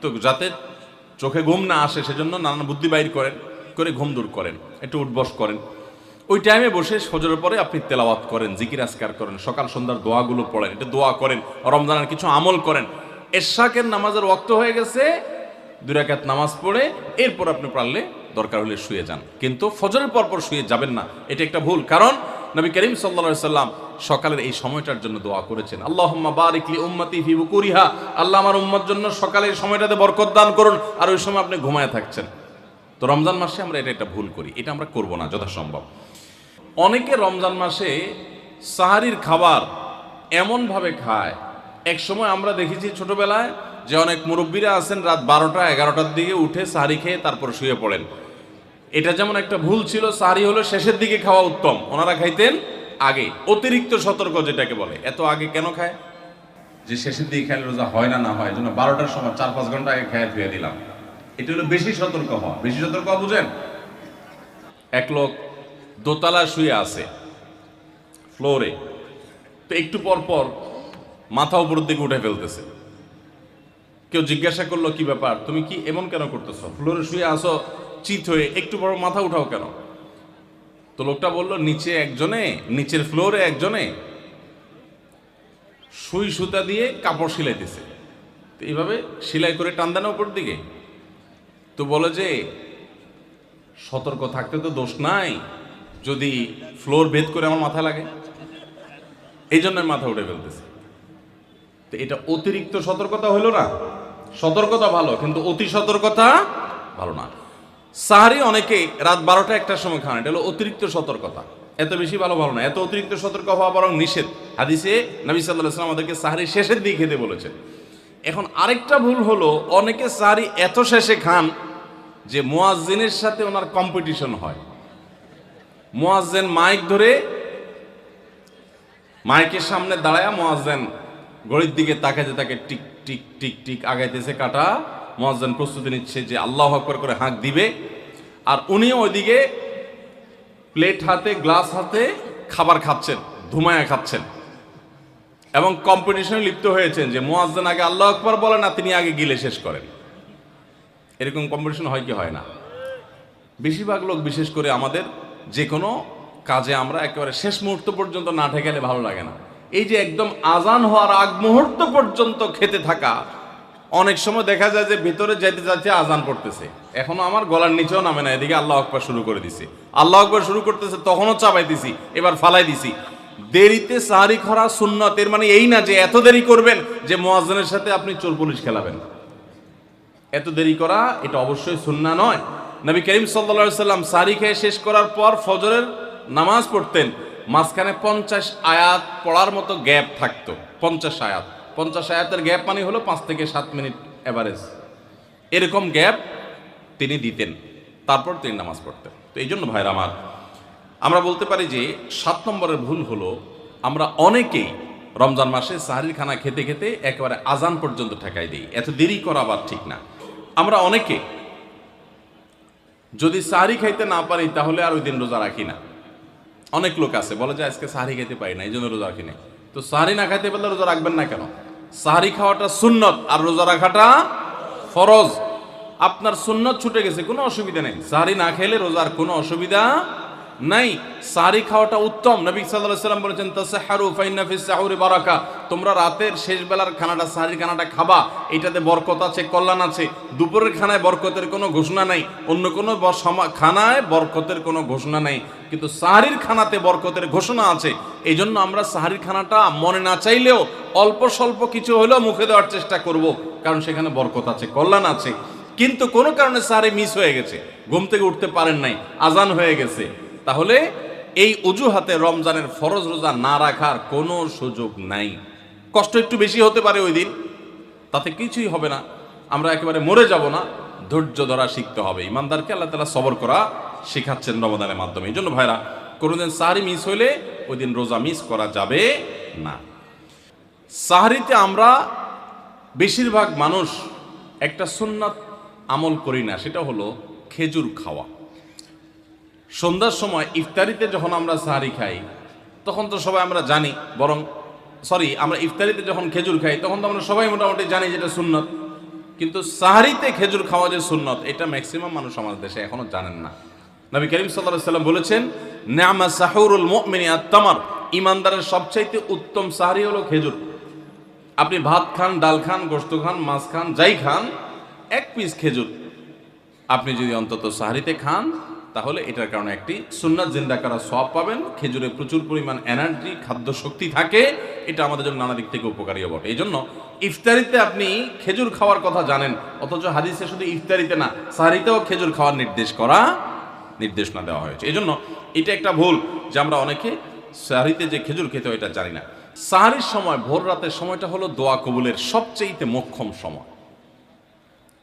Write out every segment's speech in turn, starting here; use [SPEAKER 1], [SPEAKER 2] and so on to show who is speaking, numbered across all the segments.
[SPEAKER 1] তো যাতে চোখে ঘুম না আসে সেজন্য নানান বুদ্ধি বাইর করেন, করে ঘুম দূর করেন, একটু উঠবস করেন। ওই টাইমে বসে ফজরের পরে আপনি তেলাওয়াত করেন, জিকির আসকার করেন, সকাল সন্ধ্যার দোয়াগুলো পড়েন এটা দোয়া করেন, রমজানের কিছু আমল করেন। এরশাকের নামাজের ওয়াক্ত হয়ে গেছে, দুই রাকাত নামাজ পড়ে, এরপর আপনি পারলে দরকার হলে শুয়ে যান। কিন্তু ফজরের পর পর শুয়ে যাবেন না, এটা একটা ভুল। কারণ নবী করিম সাল্লা সাল্লাম সকালের এই সময়টার জন্য দোয়া করেছেন। আল্লাহ বারিকলি উম্মতি ফি বুকুরিহা। আল্লাহ আমার উম্মার জন্য সকালের সময়টাতে বরকত দান করুন আর ওই সময় আপনি ঘুমায় থাকছেন। তো রমজান মাসে আমরা এটা একটা ভুল করি, এটা আমরা করব না যথাসম্ভব। অনেকে রমজান মাসে সাহারির খাবার এমনভাবে খায়, এক সময় আমরা দেখেছি ছোটবেলায় যে অনেক মুরব্বীরা আছেন রাত বারোটা, এগারোটার দিকে উঠে সাহারি খেয়ে তারপর শুয়ে পড়েন। এটা যেমন একটা ভুল ছিল সাহারি হলো শেষের দিকে খাওয়া উত্তম। ওনারা খাইতেন আগে। অতিরিক্ত সতর্ক যেটাকে বলে। এত আগে কেন খায়? যে শেষের দিকে খেলে রোজা হয় না না হয় জন্য বারোটার সময় চার পাঁচ ঘণ্টা আগে খেয়ে ধুয়ে দিলাম। এটা হলো বেশি সতর্ক হওয়া। বেশি সতর্ক হওয়া বুঝেন? এক লোক দোতলা শুয়ে আছে ফ্লোরে তো একটু পর পর মাথা উপরের দিকে উঠে ফেলতেছে। কেউ জিজ্ঞাসা করল কি ব্যাপার? তুমি কি এমন কেন করতেছো? ফ্লোরে শুয়ে আসো চিত হয়ে একটু বড় মাথা উঠাও কেন? তো লোকটা বলল, নিচে একজনে, নিচের ফ্লোরে একজনে সুই সুতা দিয়ে কাপড় সিলাইতেছে। তো এইভাবে সেলাই করে টান দেন উপর দিকে। তো বলে যে, সতর্ক থাকতে তো দোষ নাই, যদি ফ্লোর ভেদ করে আমার মাথা লাগে। এই জন্য মাথা উঠে ফেলতেছে। তো এটা অতিরিক্ত সতর্কতা হলো না? সতর্কতা ভালো, কিন্তু অতি সতর্কতা ভালো না। সাহারি অনেকে রাত বারোটা একটার সময় খান, এটা হলো অতিরিক্ত সতর্কতা। এত বেশি ভালো ভালো না, এত অতিরিক্ত সতর্ক হওয়া বরং নিষেধ। হাদিসে নবী সাল্লাহ সাল্লাম আমাদেরকে সাহারি শেষের দিকে খেতে বলেছেন। এখন আরেকটা ভুল হলো, অনেকে সাহারি এত শেষে খান যে মোয়াজ্জিনের সাথে ওনার কম্পিটিশন হয়। মোয়াজ্জেন মাইক ধরে মাইকের সামনে দাঁড়ায় মোয়াজ্জেন ঘড়ির দিকে তাকাইতে তাকে টিক টিক টিক টিক আগাইতেছে কাটা। মোয়াজ্জেন প্রস্তুতি নিচ্ছে যে আল্লাহ আকবর করে হাঁক দিবে। আর উনিও ওইদিকে প্লেট হাতে, গ্লাস হাতে খাবার খাচ্ছেন, ধুমায়া খাচ্ছেন। এবং কম্পিটিশনে লিপ্ত হয়েছেন যে মোয়াজ্জেন আগে আল্লাহ আকবর বলে না, তিনি আগে গিলে শেষ করেন। এরকম কম্পিটিশন হয় কি হয় না? বেশিরভাগ লোক, বিশেষ করে আমাদের যে কোনো কাজে আমরা একেবারে শেষ মুহূর্ত পর্যন্ত না ঠেকালে ভালো লাগে না। এই যে একদম আজান হওয়ার আগ মুহূর্ত পর্যন্ত খেতে থাকা অনেক সময় দেখা যায় যে ভিতরে যেতে যাচ্ছে আজান পড়তেছে। এখনও আমার গলার নিচেও নামে না, এদিকে আল্লাহ আকবর শুরু করে দিছে। আল্লাহ আকবর শুরু করতেছে, তখনও চাপাই দিছি, এবার ফালাই দিছি। দেরিতে সাহারি খরা সুন্নতের মানে এই না যে এত দেরি করবেন যে মোয়াজ্জনের সাথে আপনি চোর পুলিশ খেলাবেন। এত দেরি করা, এটা অবশ্যই সুন্না নয়। নবী করিম সাল্লা সাল্লাম সারি খেয়ে শেষ করার পর ফজরের নামাজ পড়তেন, মাঝখানে পঞ্চাশ আয়াত পড়ার মতো গ্যাপ থাকতো, পঞ্চাশ আয়াত। পঞ্চাশ আয়াতের গ্যাপ মানে হলো পাঁচ থেকে সাত মিনিট অ্যাভারেজ এরকম গ্যাপ তিনি দিতেন, তারপর তিনি নামাজ পড়তেন। তো এই জন্য ভাইরা আমার, আমরা বলতে পারি যে সাত নম্বরের ভুল হলো, আমরা অনেকেই রমজান মাসে সাহারির খানা খেতে খেতে একেবারে আজান পর্যন্ত ঠেকাই দিই। এত দেরি করা আবার ঠিক না। আমরা অনেকে যদি সাহারি খাইতে না পারি, তাহলে আর ওই দিন রোজা রাখি না। অনেক লোক আছে, বলে যে আজকে সাহারি খাইতে পারি না, এই জন্য রোজা রাখি না তো সাহারি না খাইতে পারলে রোজা রাখবেন না কেন? সাহারি খাওয়াটা সুন্নত আর রোজা রাখাটা ফরজ। আপনার সুন্নত ছুটে গেছে, কোনো অসুবিধা নেই। সাহারি না খেলে রোজার কোনো অসুবিধা নাই। সাহারি খাওয়াটা উত্তম। নবী সাল্লাম বলেছেন, তাসাহারু সাহুরি বারাকা। তোমরা রাতের শেষ বেলার খানাটা সাহারির খানাটা খাবা। এটাতে বরকত আছে, কল্যাণ আছে। দুপুরের খানায় বরকতের কোনো ঘোষণা নাই। অন্য কোনো খানায় বরকতের কোনো ঘোষণা নাই। কিন্তু সাহারির খানাতে বরকতের ঘোষণা আছে। এই জন্য আমরা সাহারির খানাটা মনে না চাইলেও অল্প স্বল্প কিছু হলেও মুখে দেওয়ার চেষ্টা করব, কারণ সেখানে বরকত আছে, কল্যাণ আছে। কিন্তু কোনো কারণে সাহারি মিস হয়ে গেছে, ঘুম থেকে উঠতে পারেন নাই, আজান হয়ে গেছে। তাহলে এই অজুহাতে রমজানের ফরজ রোজা না রাখার কোনো সুযোগ নাই। কষ্ট একটু বেশি হতে পারে ওই দিন, তাতে কিছুই হবে না। আমরা একেবারে মরে যাব না, ধৈর্য ধরা শিখতে হবে। ইমানদারকে আল্লাহ তালা সবর করা শেখাচ্ছেন রমদানের মাধ্যমে। এই জন্য ভাইরা, কোনোদিন সাহারি মিস হইলে ওই দিন রোজা মিস করা যাবে না। সাহারিতে আমরা বেশিরভাগ মানুষ একটা সুন্নাত আমল করি না, সেটা হলো খেজুর খাওয়া। সন্ধ্যার সময় ইফতারিতে যখন আমরা সাহারি খাই, তখন তো সবাই আমরা জানি, বরং সরি আমরা ইফতারিতে যখন খেজুর খাই, তখন তো আমরা সবাই মোটামুটি জানি যেটা সুন্নত। কিন্তু সাহারিতে খেজুর খাওয়া যে সুন্নত, এটা ম্যাক্সিমাম মানুষ আমাদের দেশে এখনও জানেন না। নবী করিম সাল্লাহ সাল্লাম বলেছেন নামা সাহুরুল মুমিনি আত্মামার ইমানদারের সবচাইতে উত্তম সাহারি হলো খেজুর। আপনি ভাত খান, ডাল খান গোস্ত খান, মাছ খান, যাই খান, এক পিস খেজুর। আপনি যদি অন্তত সাহারিতে খান, তাহলে এটার কারণে একটি সুন্নাত জিন্দা করা সব পাবেন। খেজুরে প্রচুর পরিমাণ এনার্জি খাদ্য শক্তি থাকে। এটা আমাদের জন্য নানা দিক থেকে উপকারীও বটে এই জন্য ইফতারিতে আপনি খেজুর খাওয়ার কথা জানেন, অথচ হাদিসে শুধু ইফতারিতে না, সাহারিতেও খেজুর খাওয়ার নির্দেশ করা নির্দেশনা দেওয়া হয়েছে। এই জন্য এটা একটা ভুল যে আমরা অনেকে সাহারিতে যে খেজুর খেতে এটা জানি না। সাহারির সময়, ভোর রাতের সময়টা হলো দোয়া কবুলের সবচেয়ে মোক্ষম সময়।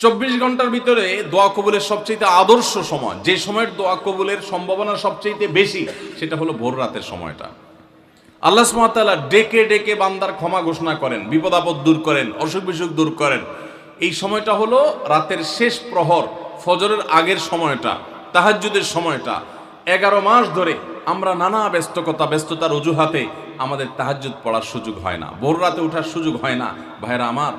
[SPEAKER 1] চব্বিশ ঘণ্টার ভিতরে দোয়া কবুলের সবচেয়ে আদর্শ সময়, যে সময়ের দোয়া কবুলের সম্ভাবনা সবচেয়ে বেশি, সেটা হলো ভোর রাতের সময়টা। আল্লাহ সুমাতাল্লাহ ডেকে ডেকে বান্দার ক্ষমা ঘোষণা করেন বিপদ আপদ দূর করেন, অসুখ বিসুখ দূর করেন। এই সময়টা হলো রাতের শেষ প্রহর, ফজরের আগের সময়টা, তাহাজ্জুদের সময়টা। এগারো মাস ধরে আমরা নানা ব্যস্তকতা ব্যস্ততার অজুহাতে আমাদের তাহাজ্জুদ পড়ার সুযোগ হয় না। ভোর রাতে ওঠার সুযোগ হয় না। ভাইরা আমার,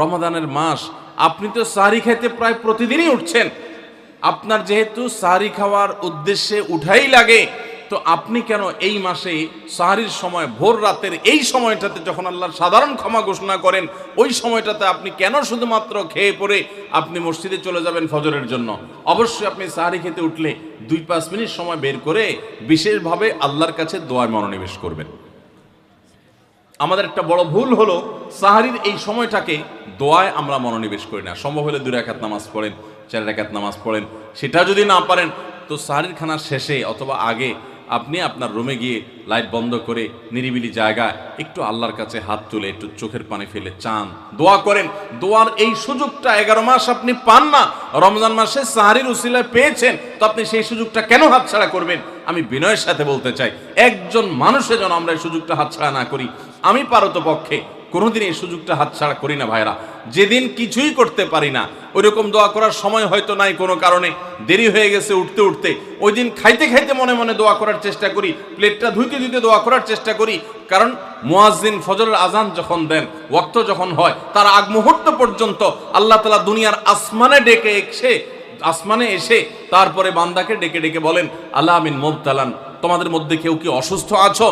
[SPEAKER 1] রমাদানের মাস, আপনি তো সারি খেতে প্রায় প্রতিদিনই উঠছেন। আপনার যেহেতু সাহারি খাওয়ার উদ্দেশ্যে উঠাই লাগে, তো আপনি কেন এই মাসে সাহারির সময়, ভোর রাতের এই সময়টাতে যখন আল্লাহর সাধারণ ক্ষমা ঘোষণা করেন, ওই সময়টাতে আপনি কেন শুধুমাত্র খেয়ে পড়ে আপনি মসজিদে চলে যাবেন ফজরের জন্য? অবশ্যই আপনি সাহারি খেতে উঠলে দুই পাঁচ মিনিট সময় বের করে বিশেষভাবে আল্লাহর কাছে দোয়ায় মনোনিবেশ করবেন। আমাদের একটা বড় ভুল হলো, সাহারির এই সময়টাকে দোয়ায় আমরা মনোনিবেশ করি না। সম্ভব হলে দুই রাকাত নামাজ পড়েন, চার রাকাত নামাজ পড়েন। সেটা যদি না পারেন, তো সাহারির খানার শেষে অথবা আগে আপনি আপনার রুমে গিয়ে লাইট বন্ধ করে নিরিবিলি জায়গায় একটু আল্লাহর কাছে হাত তুলে, একটু চোখের পানি ফেলে চান। দোয়া করেন। দোয়ার এই সুযোগটা এগারো মাস আপনি পান না। রমজান মাসে সাহারির উসিলায় পেয়েছেন, তো আপনি সেই সুযোগটা কেন হাতছাড়া করবেন? আমি বিনয়ের সাথে বলতে চাই, একজন মানুষের যেন আমরা এই সুযোগটা হাতছাড়া না করি। আমি পারত পক্ষে কোনোদিন এই সুযোগটা হাতছাড়া করি না ভাইরা যেদিন কিছুই করতে পারি না ওই রকম দোয়া করার সময় হয়তো নাই কোনো কারণে। দেরি হয়ে গেছে উঠতে উঠতে। ওই দিন খাইতে খাইতে মনে মনে দোয়া করার চেষ্টা করি, প্লেটটা ধুইতে ধুইতে দোয়া করার চেষ্টা করি। কারণ মুয়াজ্জিন ফজরের আজান যখন দেন, ওয়াক্ত যখন হয়, তার আগ মুহূর্ত পর্যন্ত আল্লাহ তালা দুনিয়ার আসমানে ডেকে এসে আসমানে এসে তারপরে বান্দাকে ডেকে ডেকে বলেন, আল্লাহ আমিন মোবতালান। তোমাদের মধ্যে কেউ কি অসুস্থ আছো?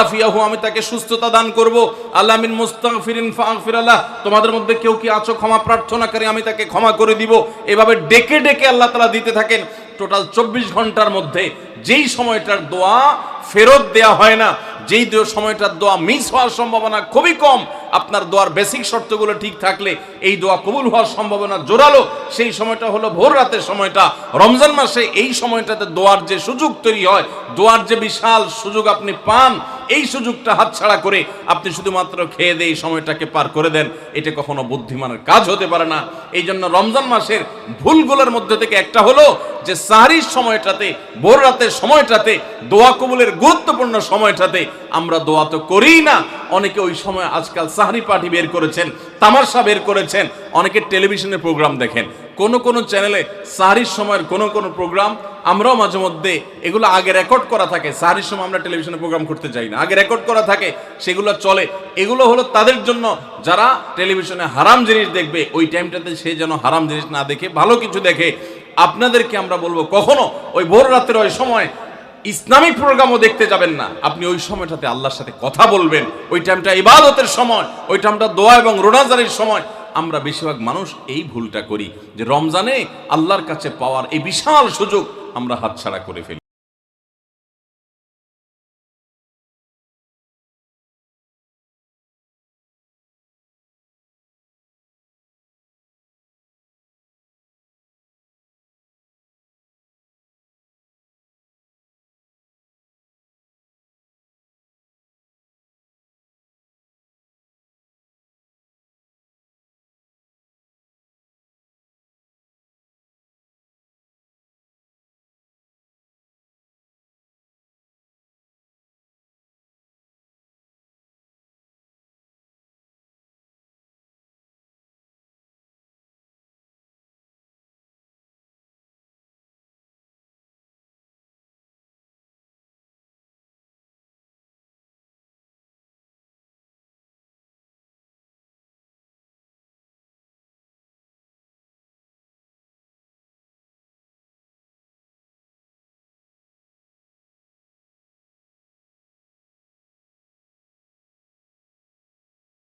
[SPEAKER 1] আফিয়াহু, আমি তাকে সুস্থতা দান করব। আল্লামিন মুস্তাগফিরিন ফাগফির আল্লাহ তোমাদের মধ্যে কেউ কি আছো? ক্ষমা প্রার্থনা করে আমি তাকে ক্ষমা করে দিব। এভাবে ডেকে ডেকে আল্লাহ তাআলা দিতে থাকেন টোটাল চব্বিশ ঘণ্টার মধ্যে। যেই সময়টার দোয়া ফেরত দেয়া হয় না যেই সময়টার দোয়া মিস হওয়ার সম্ভাবনা খুবই কম, আপনার দোয়ার বেসিক শর্তগুলো ঠিক থাকলে এই দোয়া কবুল হওয়ার সম্ভাবনা জোরালো। সেই সময়টা হলো ভোর রাতের সময়টা। রমজান মাসে এই সময়টাতে দোয়ার যে সুযোগ তৈরি হয়, দোয়ার যে বিশাল সুযোগ আপনি পান, এই সুযোগটা হাতছাড়া করে আপনি শুধুমাত্র খেয়ে দিয়ে এই সময়টাকে পার করে দেন। এটা কখনো বুদ্ধিমানের কাজ হতে পারে না। এই জন্য রমজান মাসের ভুলগুলোর মধ্যে থেকে একটা হলো যে সাহারির সময়টাতে, ভোর রাতের সময়টাতে, দোয়া কবুলের গুরুত্বপূর্ণ সময়টাতে আমরা দোয়া তো করিই না। অনেকে ওই সময় আজকাল সাহারি পার্টি বের করেছেন, তামাশা বের করেছেন, অনেকে টেলিভিশনে প্রোগ্রাম দেখেন। কোন কোন চ্যানেলে সাহারির সময়ের কোন কোন প্রোগ্রাম, আমরাও মাঝে মধ্যে এগুলো আগে রেকর্ড করা থাকে। সাহারির সময় আমরা টেলিভিশনে প্রোগ্রাম করতে চাই না। আগে রেকর্ড করা থাকে, সেগুলো চলে। এগুলো হলো তাদের জন্য, যারা টেলিভিশনে হারাম জিনিস দেখবে, ওই টাইমটাতে সে যেন হারাম জিনিস না দেখে, ভালো কিছু দেখে আপনাদেরকে আমরা বলব, কখনো ওই ভোর রাতের ওই সময় ইসলামিক প্রোগ্রামও দেখতে যাবেন না। আপনি ওই সময়টাতে আল্লাহর সাথে কথা বলবেন। ওই টাইমটা ইবাদতের সময়, ওই টাইমটা দোয়া এবং রোনাজারের সময়। আমরা বেশিরভাগ মানুষ এই ভুলটা করি যে রমজানে আল্লাহর কাছে পাওয়ার এই বিশাল সুযোগ আমরা হাতছাড়া করে ফেলি।